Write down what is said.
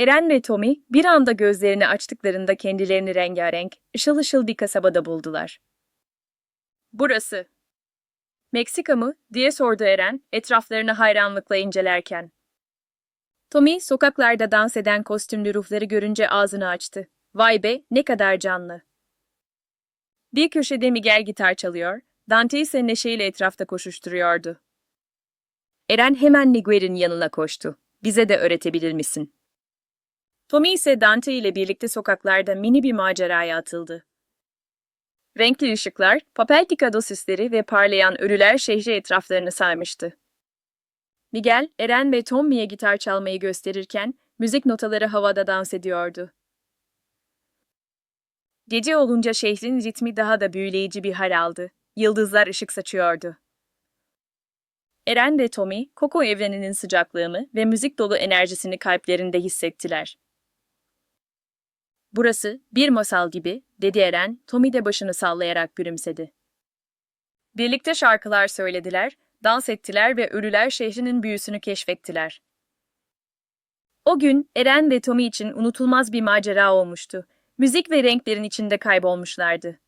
Eren ve Tommy bir anda gözlerini açtıklarında kendilerini rengarenk, ışıl ışıl bir kasabada buldular. Burası. Meksika mı? diye sordu Eren, etraflarını hayranlıkla incelerken. Tommy, sokaklarda dans eden kostümlü ruhları görünce ağzını açtı. Vay be, ne kadar canlı. Bir köşede Miguel gitar çalıyor, Dante ise neşeyle etrafta koşuşturuyordu. Eren hemen Miguel'in yanına koştu. Bize de öğretebilir misin? Tommy ise Dante ile birlikte sokaklarda mini bir maceraya atıldı. Renkli ışıklar, papel picado süsleri ve parlayan ölüler şehri etraflarını sarmıştı. Miguel, Eren ve Tommy'ye gitar çalmayı gösterirken müzik notaları havada dans ediyordu. Gece olunca şehrin ritmi daha da büyüleyici bir hal aldı. Yıldızlar ışık saçıyordu. Eren ve Tommy, Coco evreninin sıcaklığını ve müzik dolu enerjisini kalplerinde hissettiler. Burası bir masal gibi, dedi Eren, Tommy de başını sallayarak gülümsedi. Birlikte şarkılar söylediler, dans ettiler ve ölüler şehrinin büyüsünü keşfettiler. O gün Eren ve Tommy için unutulmaz bir macera olmuştu. Müzik ve renklerin içinde kaybolmuşlardı.